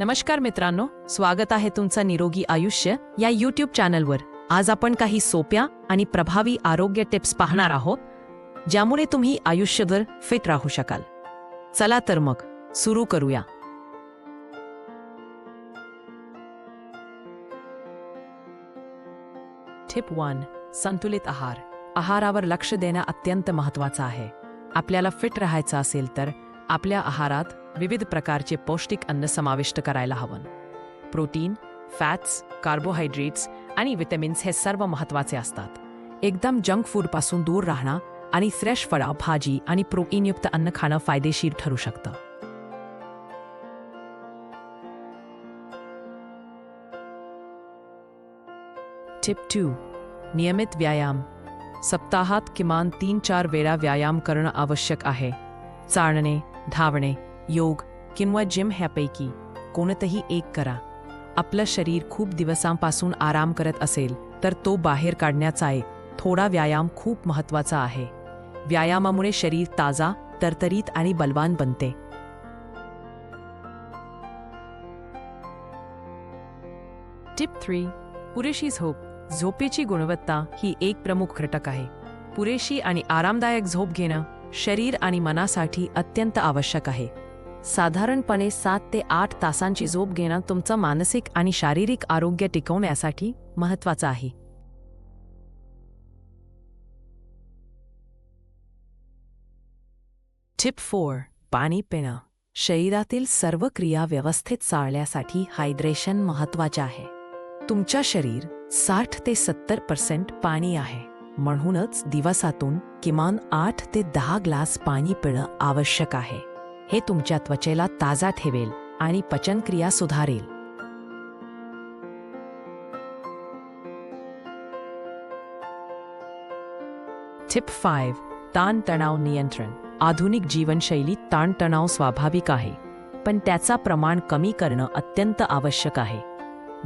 नमस्कार मित्रांनो स्वागत आहे तुमचं निरोगी आयुष्य या यूट्यूब चॅनलवर आज आपण काही सोप्या आणि प्रभावी आरोग्य टिप्स पाहणार आहोत ज्यामुळे तुम्ही आयुष्यभर फिट राहू शकाल. चला तर मग सुरू करूया. टिप वन संतुलित आहार. आहारावर लक्ष देणं अत्यंत महत्वाचं आहे. आपल्याला फिट राहायचं असेल तर आपल्या आहारात विविध प्रकारचे पौष्टिक अन्न समाविष्ट करायला हवं. प्रोटीन फॅट्स कार्बोहायड्रेट्स आणि विटॅमिन्स हे सर्व महत्त्वाचे असतात. एकदम जंक फूडपासून दूर राहणं आणि फ्रेश फळा भाजी आणि प्रोटीनयुक्त अन्न खाणं फायदेशीर ठरू शकतं. टिप टू नियमित व्यायाम. सप्ताहात किमान तीन चार वेळा व्यायाम करणं आवश्यक आहे. चालणे धावणे योग किंवा जिम ह्यापैकी कोणतंही एक करा. आपलं शरीर खूप दिवसांपासून आराम करत असेल तर तो बाहेर काढण्याचा एक थोडा व्यायाम खूप महत्त्वाचा आहे. व्यायामामुळे शरीर ताजा तरतरीत आणि बलवान बनते. टिप थ्री पुरेशी झोप. झोपेची गुणवत्ता ही एक प्रमुख घटक आहे. पुरेशी आणि आरामदायक झोप घेणं शरीर आणि मनासाठी अत्यंत आवश्यक आहे. साधारणपणे सात ते आठ तासांची झोप घेणं तुमचं मानसिक आणि शारीरिक आरोग्य टिकवण्यासाठी महत्वाचं आहे. टिप फोर पाणी पिणं. शरीरातील सर्व क्रिया व्यवस्थित चालण्यासाठी हायड्रेशन महत्त्वाचे आहे. तुमच्या शरीर साठ ते सत्तर पर्सेंट पाणी आहे. म्हणूनच दिवसातून किमान आठ ते दहा ग्लास पाणी पिणं आवश्यक आहे. हे तुमच्या त्वचेला ताजा ठेवेल आणि पचनक्रिया सुधारेल. टिप फाईव्ह ताणतणाव नियंत्रण. आधुनिक जीवनशैलीत ताणतणाव स्वाभाविक आहे पण त्याचा प्रमाण कमी करणं अत्यंत आवश्यक आहे.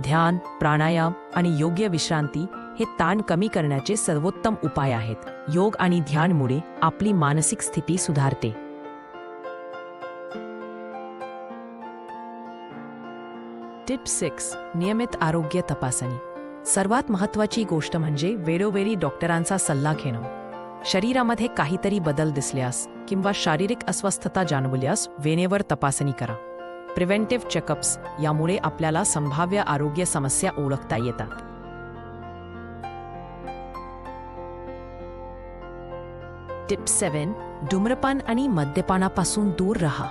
ध्यान प्राणायाम आणि योग्य विश्रांती हे ताण कमी करण्याचे सर्वोत्तम उपाय आहेत. योग आणि ध्यानमुळे आपली मानसिक स्थिती सुधारते. टिप सिक्स नियमित आरोग्य तपासणी. सर्वात महत्वाची गोष्ट म्हणजे वेळोवेळी डॉक्टरांचा सल्ला घेणं. शरीरामध्ये काहीतरी बदल दिसल्यास किंवा शारीरिक अस्वस्थता जाणवल्यास वेनेवर तपासणी करा. प्रिव्हेंटिव्ह चेकअप्स यामुळे आपल्याला संभाव्य आरोग्य समस्या ओळखता येतात. टिप सेवन धूम्रपान आणि मद्यपानापासून दूर राहा.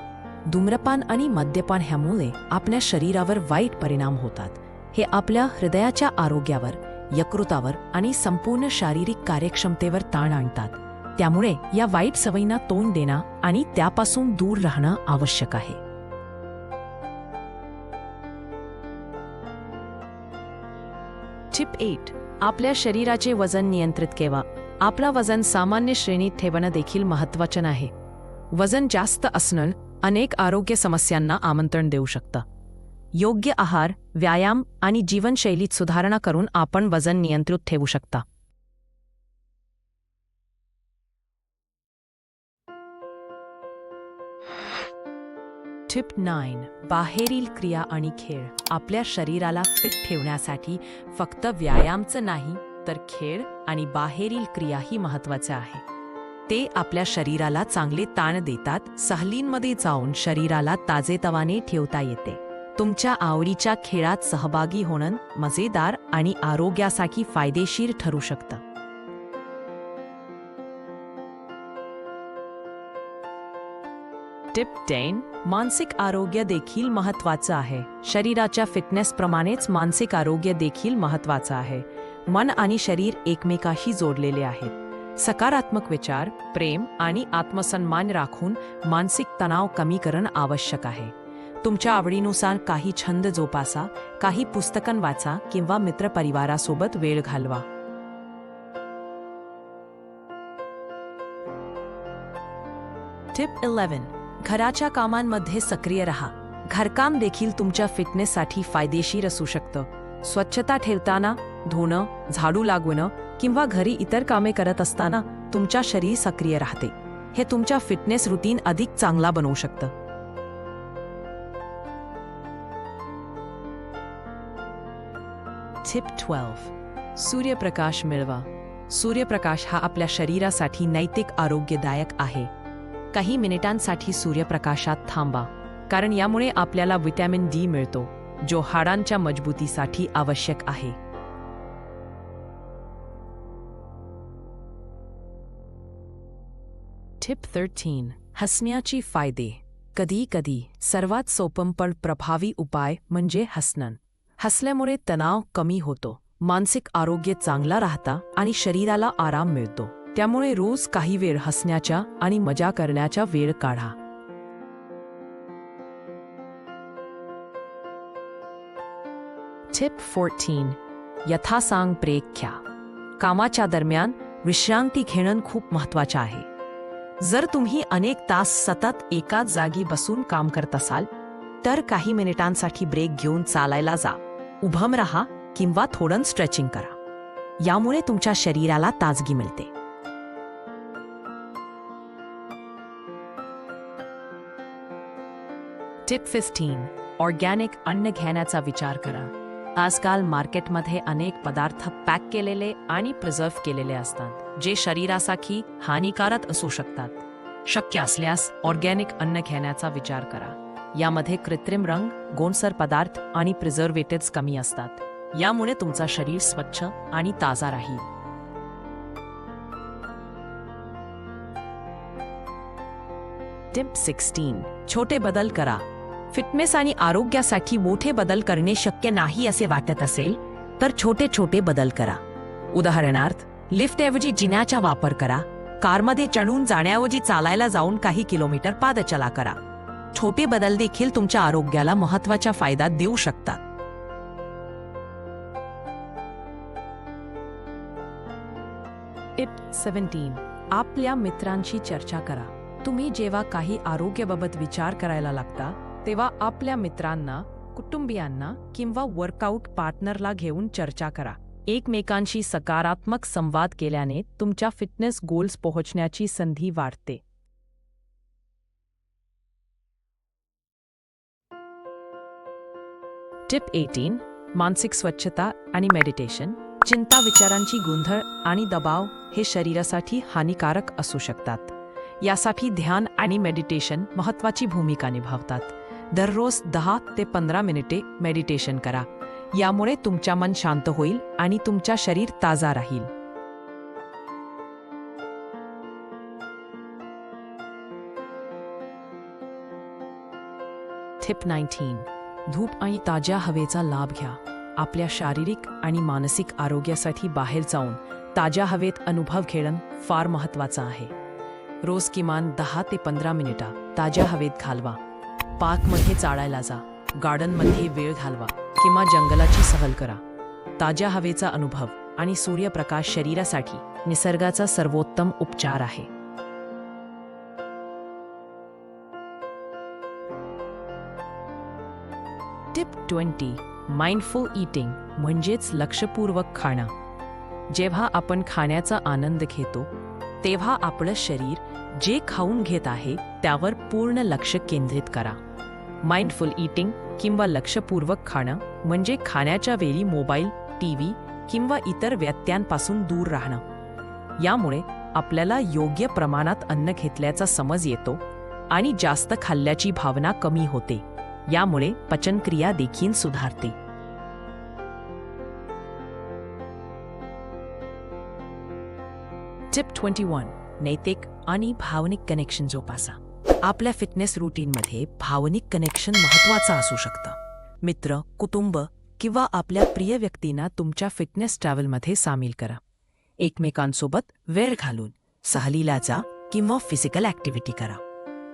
धूम्रपान आणि मद्यपान ह्यामुळे आपल्या शरीरावर वाईट परिणाम होतात. हे आपल्या हृदयाच्या आरोग्यावर यकृतावर आणि संपूर्ण शारीरिक कार्यक्षमतेवर ताण आणतात. त्यामुळे या वाईट सवयींना तोंड देणं आणि त्यापासून दूर राहणं आवश्यक आहे. टिप एट आपल्या शरीराचे वजन नियंत्रित केवा. आपला वजन सामान्य श्रेणीत ठेवणं देखील महत्वाचं आहे वजन जास्त असणं अनेक आरोग्य समस्यांना आमंत्रण देऊ शकतं. योग्य आहार व्यायाम आणि जीवनशैलीत सुधारणा करून आपण वजन नियंत्रित ठेवू शकता. टिप नाईन बाहेरील क्रिया आणि खेळ. आपल्या शरीराला फिट ठेवण्यासाठी फक्त व्यायामचं नाही तर खेळ आणि बाहेरील क्रियाही महत्त्वाच्या आहे. ते आपल्या शरीराला चांगले ताण देतात सहलींमध्ये जाऊन शरीराला ताजेतवाने ठेवता येते. तुमच्या आवडीच्या खेळात सहभागी होणं मजेदार आणि आरोग्यासाठी फायदेशीर ठरू शकतं. टिप टेन मानसिक आरोग्य देखील महत्वाचं आहे. शरीराच्या फिटनेसप्रमाणेच मानसिक आरोग्य देखील महत्वाचं आहे. मन आणि शरीर एकमेकाशी जोडलेले आहेत. सकारात्मक विचार प्रेम आणि आत्मसन्मान राखून मानसिक तणाव कमी करणं आवश्यक आहे. तुमच्या आवडीनुसार काही छंद जोपासा काही पुस्तकं वाचा किंवा मित्रपरिवारासोबत वेळ घालवा. टिप इलेव्हन घराच्या कामांमध्ये सक्रिय रहा. घरकाम देखील तुमच्या फिटनेससाठी फायदेशीर असू शकतं. स्वच्छता ठेवताना धुणं झाडू लागवणं किंवा घरी इतर कामे करत असताना तुमच्या शरीर सक्रिय राहते. हे तुमच्या फिटनेस रुटीन अधिक चांगला बनवू शकतं. टिप ट्वेल्व सूर्यप्रकाश मिळवा. सूर्यप्रकाश हा आपल्या शरीरासाठी नैतिक आरोग्यदायक आहे. काही मिनिटांसाठी सूर्यप्रकाशात थांबा कारण यामुळे आपल्याला व्हिटॅमिन डी मिळतो जो हाडांच्या मजबूतीसाठी आवश्यक आहे. टिप थर्टीन हसण्याची फायदे. कधी कधी सर्वात सोपं पण प्रभावी उपाय म्हणजे हसणं. हसल्यामुळे तणाव कमी होतो मानसिक आरोग्य चांगला राहता आणि शरीराला आराम मिळतो. त्यामुळे रोज काही वेळ हसण्याच्या आणि मजा करण्याचा वेळ काढा. टिप फोर्टीन यथासांग ब्रेक घ्या. कामाच्या दरम्यान विश्रांती घेणं खूप महत्वाचं आहे. जर तुम्ही अनेक तास सतत एकाच जागी बसून काम करत असाल तर काही मिनिटांसाठी ब्रेक घेऊन चालायला जा. उभम राहा किंवा थोडं स्ट्रेचिंग करा. यामुळे तुमच्या शरीराला ताजगी मिळते. टिप फिफ्टीन ऑर्गॅनिक अन्न घेण्याचा विचार करा. आजकाल मार्केटमध्ये अनेक पदार्थ पॅक केलेले आणि प्रिझर्व्ह केलेले असतात जे शरीरासाठी हानिकारक असू शकतात. शक्य असल्यास ऑर्गॅनिक अन्न घेण्याचा विचार करा. यामध्ये कृत्रिम रंग गोणसर पदार्थ आणि प्रिझर्वेटिव्ह कमी असतात. यामुळे तुमचा शरीर स्वच्छ आणि ताजा राहील. टिप सिक्स्टीन छोटे बदल करा. फिटनेस आणि आरोग्यासाठी मोठे बदल करणे शक्य नाही असे वाटत असेल तर छोटे छोटे बदल करा. उदाहरणार्थ लिफ्टऐवजी जिन्याचा वापर करा. कारमध्ये चढून जाण्याऐवजी चालायला जाऊन काही किलोमीटर पादचला करा. छोटे बदल देखील तुमच्या आरोग्याला महत्त्वाचा फायदा देऊ शकतात. टिप सेव्हन्टीन आपल्या मित्रांशी चर्चा करा. तुम्ही जेव्हा काही आरोग्याबाबत विचार करायला लागता तेव्हा आपल्या मित्रांना कुटुंबियांना किंवा वर्कआउट पार्टनरला घेऊन चर्चा करा. एकमेकांशी सकारात्मक संवाद केल्याने तुमच्या फिटनेस गोल्स पोहोचण्याची संधी वाढते. टिप एटीन मानसिक स्वच्छता आणि मेडिटेशन चिंता विचारांची गोंधळ आणि दबाव हे शरीरासाठी हानिकारक असू शकतात. यासाठी ध्यान आणि मेडिटेशन महत्वाची भूमिका निभावतात. दररोज दहा ते पंधरा मिनिटे मेडिटेशन करा. यामुळे तुमच्या मन शांत होईल आणि तुमच्या शरीर ताजा राहील. थिप नाईन्टीन धूप आणि ताज्या हवेचा लाभ घ्या. आपल्या शारीरिक आणि मानसिक आरोग्यासाठी बाहेर जाऊन ताज्या हवेत अनुभव घेणं फार महत्वाचं आहे. रोज किमान दहा ते पंधरा मिनिटा ताज्या हवेत घालवा. पार्कमध्ये चाळायला जा. गार्डनमध्ये वेळ घालवा किंवा जंगलाची सहल करा. ताज्या हवेचा अनुभव आणि सूर्यप्रकाश शरीरासाठी निसर्गाचा सर्वोत्तम उपचार आहे. टिप ट्वेंटी माइंडफुल इटिंग म्हणजेच लक्षपूर्वक खाणं. जेव्हा आपण खाण्याचा आनंद घेतो तेव्हा आपलं शरीर जे खाऊन घेत आहे त्यावर पूर्ण लक्ष केंद्रित करा. माइंडफुल ईटिंग किंवा लक्षपूर्वक खाणं म्हणजे खाण्याच्या वेळी मोबाईल टी व्ही किंवा इतर व्यत्यांपासून दूर राहणं. यामुळे आपल्याला योग्य प्रमाणात अन्न घेतल्याचा समज येतो आणि जास्त खाल्ल्याची भावना कमी होते. यामुळे पचनक्रिया देखील सुधारते. टिप ट्वेंटी वन नैतिक आणि भावनिक कनेक्शन जोपासा. आपल्या फिटनेस रुटीनमध्ये भावनिक कनेक्शन महत्वाचं असू शकतं. मित्र कुटुंब किंवा आपल्या प्रिय व्यक्तींना तुमच्या फिटनेस ट्रॅव्हलमध्ये सामील करा. एकमेकांसोबत वेळ घालून सहलीला जा किंवा फिजिकल ॲक्टिव्हिटी करा.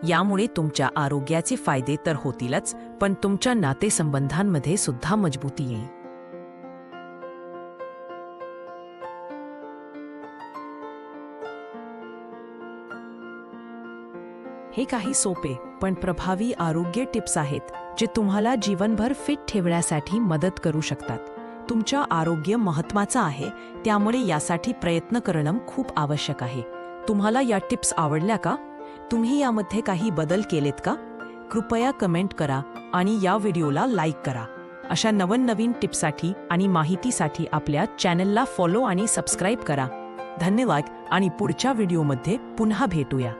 यामुळे तुमच्या आरोग्याचे फायदे तर होतीलच पण तुमच्या नातेसंबंधांमध्ये सुद्धा मजबूती येईल. हे काही सोपे पण प्रभावी आरोग्य टिप्स आहेत जे तुम्हाला जीवनभर फिट ठेवण्यासाठी मदत करू शकतात. तुमच्या आरोग्य महत्वाचं आहे त्यामुळे यासाठी प्रयत्न करणं खूप आवश्यक आहे. तुम्हाला या टिप्स आवडल्या का? तुम्ही यामध्ये काही बदल केलेत का? कृपया कमेंट करा आणि या व्हिडिओला लाईक करा. अशा नवनवीन टिप्ससाठी आणि माहितीसाठी आपल्या चॅनलला फॉलो आणि सबस्क्राईब करा. धन्यवाद आणि पुढच्या व्हिडिओमध्ये पुन्हा भेटूया.